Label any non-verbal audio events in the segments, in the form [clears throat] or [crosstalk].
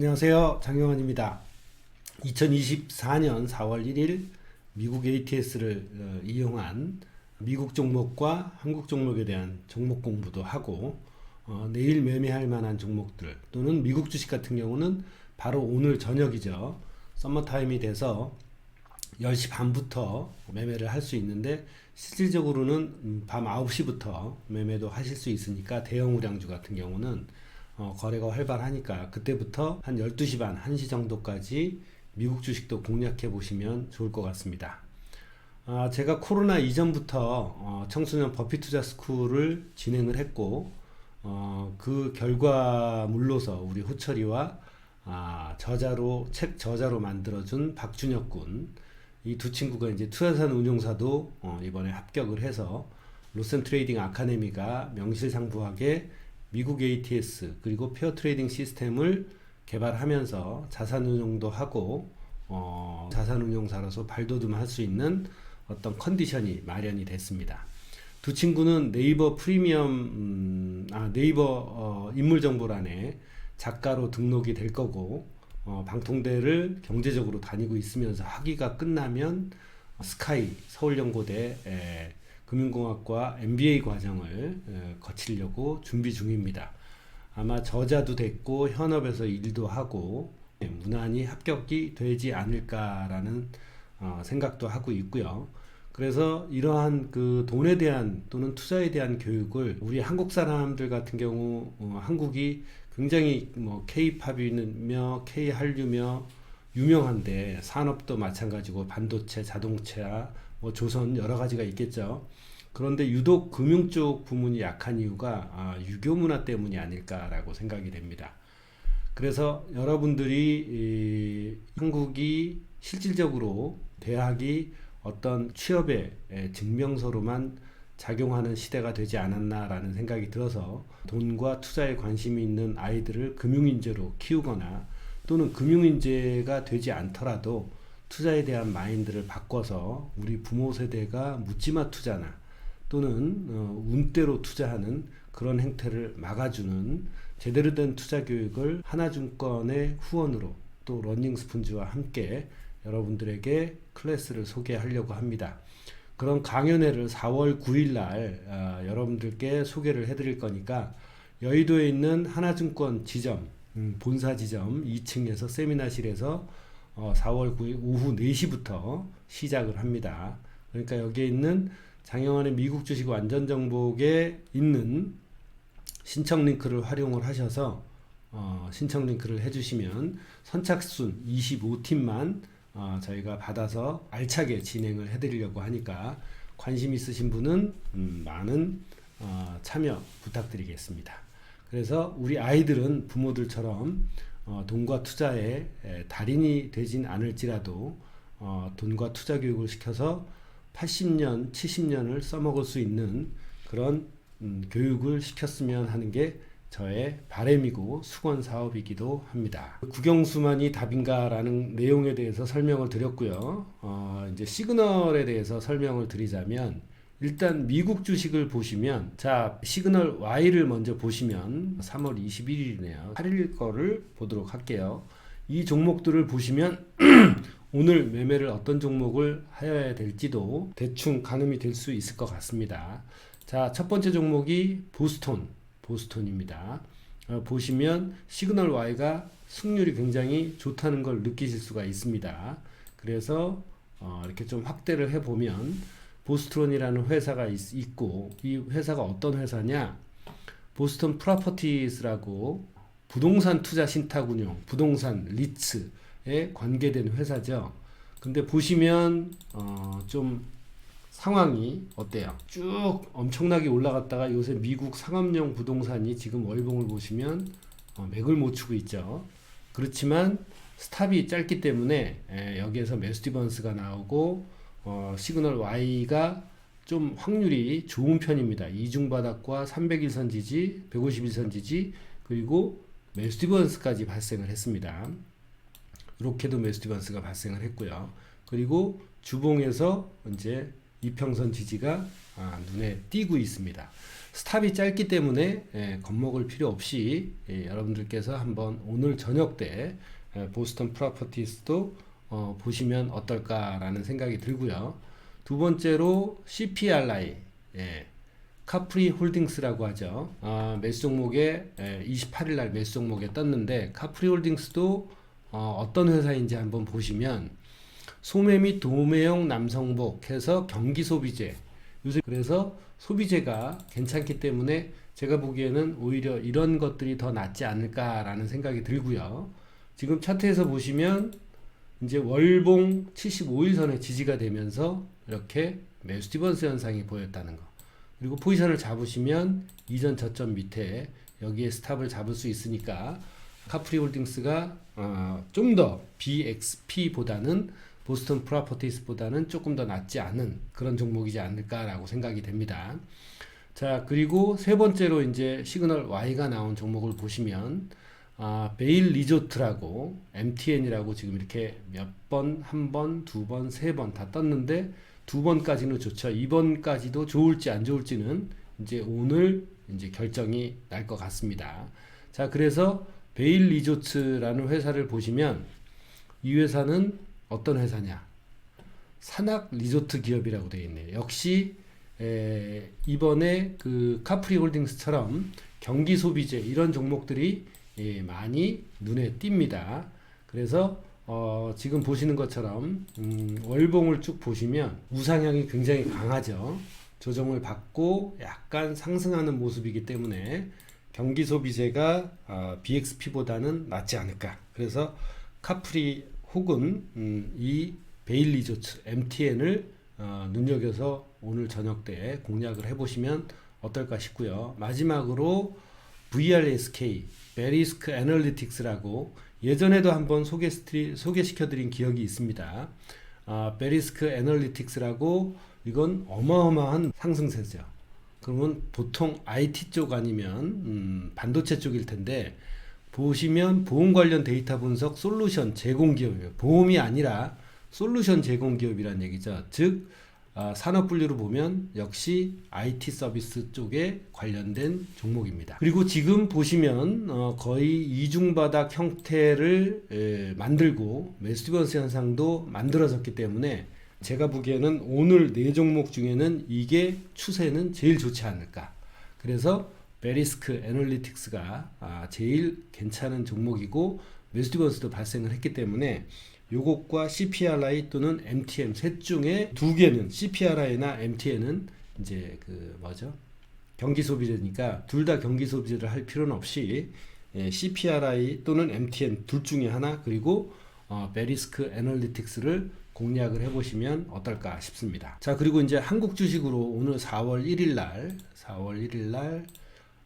안녕하세요. 장영환입니다. 2024년 4월 1일 미국 ATS를 어, 이용한 미국 종목과 한국 종목에 대한 종목 공부도 하고 어, 내일 매매할 만한 종목들 또는 미국 주식 같은 경우는 바로 오늘 저녁이죠. 썸머 타임이 돼서 10시 반부터 매매를 할 수 있는데 실질적으로는 음, 밤 9시부터 매매도 하실 수 있으니까 대형 우량주 같은 경우는 어, 거래가 활발하니까 그때부터 한 12시 반, 1시 정도까지 미국 주식도 공략해 보시면 좋을 것 같습니다. 아, 제가 코로나 이전부터 어, 청소년 버피 투자 스쿨을 진행을 했고 어, 그 결과물로서 우리 호철이와 아, 저자로 책 저자로 만들어준 박준혁 군 이 두 친구가 이제 투자산 운용사도 어, 이번에 합격을 해서 로센 트레이딩 아카데미가 명실상부하게 미국 ATS 그리고 페어 트레이딩 시스템을 개발하면서 자산 운용도 하고 어, 자산 운용사로서 발돋움할 수 있는 어떤 컨디션이 마련이 됐습니다. 두 친구는 네이버 프리미엄 음, 아, 네이버 어, 인물 정보란에 작가로 등록이 될 거고 어, 방통대를 경제적으로 다니고 있으면서 학위가 끝나면 스카이 서울연고대 에, 금융공학과 MBA 과정을 에, 거치려고 준비 중입니다. 아마 저자도 됐고 현업에서 일도 하고 예, 무난히 합격이 되지 않을까라는 어, 생각도 하고 있고요. 그래서 이러한 그 돈에 대한 또는 투자에 대한 교육을 우리 한국 사람들 같은 경우 어, 한국이 굉장히 뭐 K-팝이며 K-한류며 유명한데 산업도 마찬가지고 반도체, 자동차, 뭐 조선 여러 가지가 있겠죠. 그런데 유독 금융 쪽 부문이 약한 이유가 아, 유교 문화 때문이 아닐까라고 생각이 됩니다. 그래서 여러분들이 이 한국이 실질적으로 대학이 어떤 취업의 에, 증명서로만 작용하는 시대가 되지 않았나라는 생각이 들어서 돈과 투자에 관심이 있는 아이들을 금융인재로 키우거나 또는 금융인재가 되지 않더라도 투자에 대한 마인드를 바꿔서 우리 부모 세대가 묻지마 투자나 또는 어, 운대로 투자하는 그런 행태를 막아주는 제대로 된 투자 교육을 하나증권의 후원으로 또 러닝스푼즈와 함께 여러분들에게 클래스를 소개하려고 합니다. 그런 강연회를 4월 9일 날 어, 여러분들께 소개를 해드릴 거니까 여의도에 있는 하나증권 지점 음, 본사 지점 2층에서 세미나실에서 어, 4월 9일 오후 4시부터 시작을 합니다. 그러니까 여기에 있는 장영환의 미국 주식 완전 정복에 있는 신청 링크를 활용을 하셔서 어, 신청 링크를 해주시면 선착순 25팀만 어, 저희가 받아서 알차게 진행을 해드리려고 하니까 관심 있으신 분은 음, 많은 어, 참여 부탁드리겠습니다. 그래서 우리 아이들은 부모들처럼 어, 돈과 투자에 에, 달인이 되진 않을지라도 어, 돈과 투자 교육을 시켜서 80년, 70년을 써먹을 수 있는 그런 음, 교육을 시켰으면 하는 게 저의 바램이고 수건 사업이기도 합니다. 국영수만이 답인가라는 내용에 대해서 설명을 드렸고요. 어, 이제 시그널에 대해서 설명을 드리자면 일단 미국 주식을 보시면 자 시그널 Y를 먼저 보시면 3월 21일이네요. 8일 거를 보도록 할게요. 이 종목들을 보시면 [clears throat] 오늘 매매를 어떤 종목을 하여야 될지도 대충 가늠이 될 수 있을 것 같습니다. 자, 첫 번째 종목이 보스톤, 보스톤입니다. 어, 보시면 시그널 Y가 승률이 굉장히 좋다는 걸 느끼실 수가 있습니다. 그래서 어, 이렇게 좀 확대를 해보면 보스톤이라는 회사가 있, 고 이 회사가 어떤 회사냐? 보스턴 프로퍼티스라고 부동산 투자 신탁 운용, 부동산 리츠에 관계된 회사죠. 근데 보시면 어, 좀 상황이 어때요? 쭉 엄청나게 올라갔다가 요새 미국 상업용 부동산이 지금 월봉을 보시면 어, 맥을 못 추고 있죠. 그렇지만 스탑이 짧기 때문에 에, 여기에서 메스티번스가 나오고 어, 시그널 Y가 좀 확률이 좋은 편입니다. 이중 바닥과 300일선 지지, 150일선 지지, 그리고 메스티번스까지 발생을 했습니다. 이렇게도 메스티번스가 발생을 했고요. 그리고 주봉에서 이제 이평선 지지가 아, 눈에 띄고 있습니다. 스탑이 짧기 때문에 예, 겁먹을 필요 없이 예, 여러분들께서 한번 오늘 저녁 때 예, 보스턴 프로퍼티스도 어, 보시면 어떨까라는 생각이 들고요. 두 번째로 CPRI 예, 카프리 홀딩스라고 하죠. 아, 매수 종목에 예, 28일 날 매수 종목에 떴는데 카프리 홀딩스도 어, 떤 회사인지 한번 보시면 소매 및 도매용 남성복 해서 경기 소비재 요새 그래서 소비재가 괜찮기 때문에 제가 보기에는 오히려 이런 것들이 더 낫지 않을까라는 생각이 들고요. 지금 차트에서 보시면 이제 월봉 75일 선에 지지가 되면서 이렇게 매수 디버스 현상이 보였다는 거. 그리고 포지션을 잡으시면 이전 저점 밑에 여기에 스탑을 잡을 수 있으니까 카프리 홀딩스가 어, 좀 더 BXP보다는 보스턴 프로퍼티스보다는 조금 더 낫지 않은 그런 종목이지 않을까라고 생각이 됩니다. 자 그리고 세 번째로 이제 시그널 Y가 나온 종목을 보시면 아, 베일 리조트라고 MTN이라고 지금 이렇게 몇 번, 한 번, 두 번, 세 번 다 떴는데 두 번까지는 좋죠. 이번까지도 좋을지 안 좋을지는 이제 오늘 이제 결정이 날 것 같습니다. 자, 그래서 베일 리조트라는 회사를 보시면 이 회사는 어떤 회사냐? 산악 리조트 기업이라고 되어 있네요. 역시 에, 이번에 그 카프리 홀딩스처럼 경기 소비재 이런 종목들이 예, 많이 눈에 띕니다. 그래서 어, 지금 보시는 것처럼 음, 월봉을 쭉 보시면 우상향이 굉장히 강하죠. 조정을 받고 약간 상승하는 모습이기 때문에 경기 소비재가 어, BXP보다는 낫지 않을까. 그래서 카프리 혹은 음, 이 베일리조츠 MTN을 어, 눈여겨서 오늘 저녁 때 공략을 해보시면 어떨까 싶고요. 마지막으로 VRSK 베리스크 애널리틱스라고 예전에도 한번 소개 소개시켜드린 기억이 있습니다. 아, 베리스크 애널리틱스라고 이건 어마어마한 상승세죠. 그러면 보통 IT 쪽 아니면 음, 반도체 쪽일 텐데 보시면 보험 관련 데이터 분석 솔루션 제공 기업이에요. 보험이 아니라 솔루션 제공 기업이란 얘기죠. 즉 아, 산업 분류로 보면 역시 IT 서비스 쪽에 관련된 종목입니다. 그리고 지금 보시면 어, 거의 이중바닥 형태를 에, 만들고 메스티번스 현상도 만들어졌기 때문에 제가 보기에는 오늘 네 종목 중에는 이게 추세는 제일 좋지 않을까. 그래서 베리스크 애널리틱스가 아, 제일 괜찮은 종목이고 메스티번스도 발생을 했기 때문에 요것과 CPRI 또는 MTM 셋 중에 두 개는 CPRI나 MTN은 이제 그 뭐죠? 경기 소비재니까 둘 다 경기 소비재를 할 필요는 없이 예, CPRI 또는 MTN 둘 중에 하나 그리고 어, 베리스크 애널리틱스를 공략을 해보시면 어떨까 싶습니다. 자 그리고 이제 한국 주식으로 오늘 4월 1일 날 4월 1일 날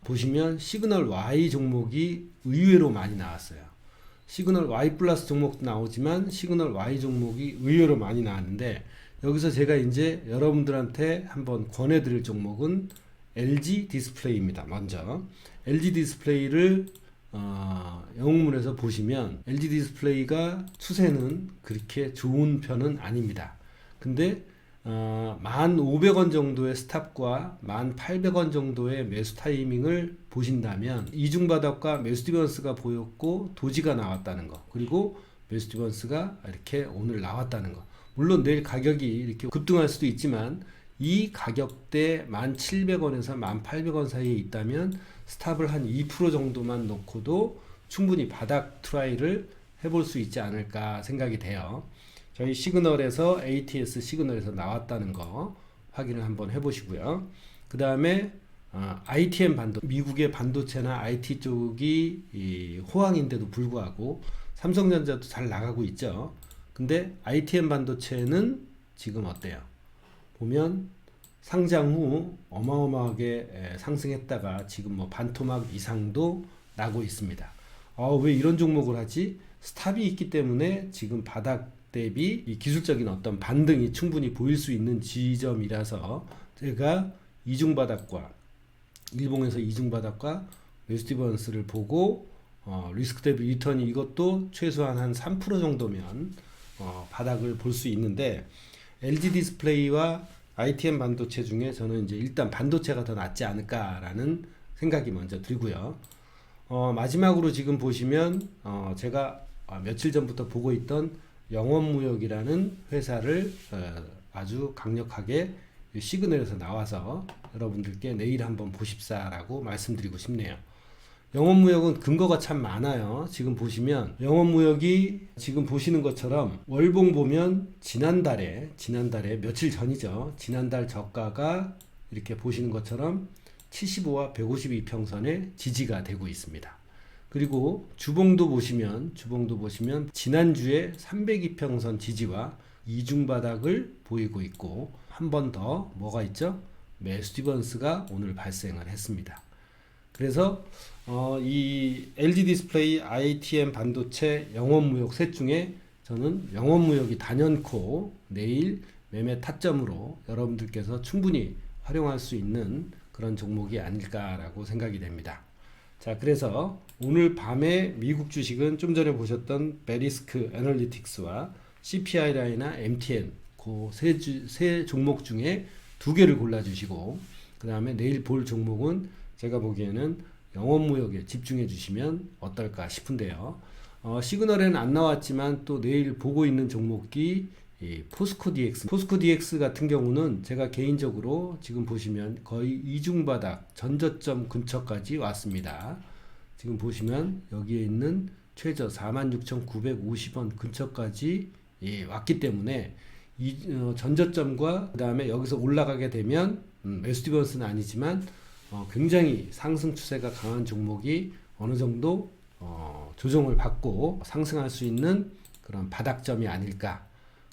보시면 시그널 Y 종목이 의외로 많이 나왔어요. 시그널 Y 플러스 종목도 나오지만 시그널 Y 종목이 의외로 많이 나왔는데 여기서 제가 이제 여러분들한테 한번 권해드릴 종목은 LG 디스플레이입니다. 먼저 LG 디스플레이를 어, 영문에서 보시면 LG 디스플레이가 추세는 그렇게 좋은 편은 아닙니다. 근데 어, 1,500원 정도의 스탑과 1,800원 정도의 매수 타이밍을 보신다면 이중바닥과 디버스가 보였고 도지가 나왔다는 거 그리고 디버스가 이렇게 오늘 나왔다는 거 물론 내일 가격이 이렇게 급등할 수도 있지만 이 가격대 1,700원에서 1,800원 사이에 있다면 스탑을 한 2% 정도만 놓고도 충분히 바닥 트라이를 해볼 수 있지 않을까 생각이 돼요. 저희 시그널에서 ATS 시그널에서 나왔다는 거 확인을 한번 해보시고요. 그 다음에 어, ITM 반도 미국의 반도체나 IT 쪽이 이 호황인데도 불구하고 삼성전자도 잘 나가고 있죠. 근데 ITM 반도체는 지금 어때요? 보면 상장 후 어마어마하게 상승했다가 지금 뭐 반토막 이상도 나고 있습니다. 아, 왜 이런 종목을 하지? 스탑이 있기 때문에 지금 바닥 대비 이 기술적인 어떤 반등이 충분히 보일 수 있는 지점이라서 제가 이중 바닥과 일봉에서 이중 바닥과 웨스티번스를 보고 어, 리스크 대비 리턴이 이것도 최소한 한 3% 정도면 어, 바닥을 볼 수 있는데 LG 디스플레이와 ITM 반도체 중에 저는 이제 일단 반도체가 더 낫지 않을까라는 생각이 먼저 들고요. 어, 마지막으로 지금 보시면 어, 제가 아, 며칠 전부터 보고 있던 영원무역이라는 회사를 어, 아주 강력하게 이 시그널에서 나와서 여러분들께 내일 한번 보십사라고 말씀드리고 싶네요. 영업무역은 근거가 참 많아요. 지금 보시면 영업무역이 지금 보시는 것처럼 월봉 보면 지난달에 지난달에 며칠 전이죠. 지난달 저가가 이렇게 보시는 것처럼 75와 152 평선의 지지가 되고 있습니다. 그리고 주봉도 보시면 주봉도 보시면 지난주에 302평선 지지와 이중 바닥을 보이고 있고 한 번 더 뭐가 있죠? 매수 디번스가 오늘 발생을 했습니다. 그래서 어, 이 LG 디스플레이, ITM 반도체, 영원 무역 셋 중에 저는 영원 무역이 단연코 내일 매매 타점으로 여러분들께서 충분히 활용할 수 있는 그런 종목이 아닐까라고 생각이 됩니다. 자, 그래서 오늘 밤에 미국 주식은 좀 전에 보셨던 베리스크 애널리틱스와 CPI 라이나 MTN 그세 세 종목 중에 두 개를 골라 주시고 그 다음에 내일 볼 종목은 제가 보기에는 영업무역에 집중해 주시면 어떨까 싶은데요. 어, 시그널에는 안 나왔지만 또 내일 보고 있는 종목이 이 포스코 DX. 포스코 DX 같은 경우는 제가 개인적으로 지금 보시면 거의 이중바닥 전저점 근처까지 왔습니다. 지금 보시면 여기에 있는 최저 46,950원 근처까지 예, 왔기 때문에 이 어, 전저점과 그 다음에 여기서 올라가게 되면 음, 매수 디버스는 아니지만 어, 굉장히 상승 추세가 강한 종목이 어느 정도 어, 조정을 받고 상승할 수 있는 그런 바닥점이 아닐까.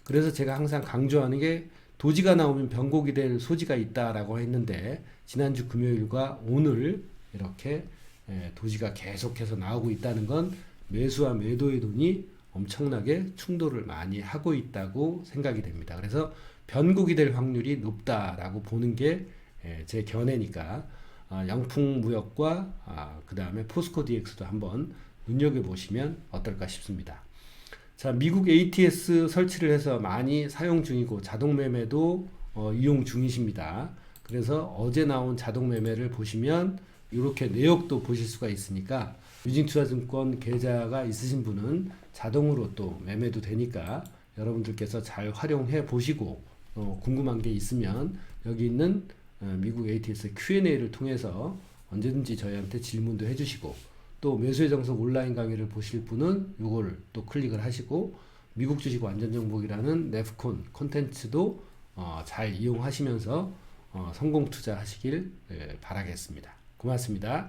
그래서 제가 항상 강조하는 게 도지가 나오면 변곡이 될 소지가 있다라고 했는데 지난주 금요일과 오늘 이렇게 예, 도지가 계속해서 나오고 있다는 건 매수와 매도의 돈이 엄청나게 충돌을 많이 하고 있다고 생각이 됩니다. 그래서 변곡이 될 확률이 높다라고 보는 게 제 견해니까 아, 양풍 무역과 아, 그 다음에 포스코 DX도 한번 눈여겨 보시면 어떨까 싶습니다. 자, 미국 ATS 설치를 해서 많이 사용 중이고 자동 매매도 어, 이용 중이십니다. 그래서 어제 나온 자동 매매를 보시면 이렇게 내역도 보실 수가 있으니까 유진투자증권 계좌가 있으신 분은 자동으로 또 매매도 되니까 여러분들께서 잘 활용해 보시고 어, 궁금한 게 있으면 여기 있는 어, 미국 ATS Q&A를 통해서 언제든지 저희한테 질문도 해주시고 또 매수의 정석 온라인 강의를 보실 분은 이걸 또 클릭을 하시고 미국 주식 완전 정복이라는 네프콘 콘텐츠도 어, 잘 이용하시면서 어, 성공 투자하시길 예, 바라겠습니다. 고맙습니다.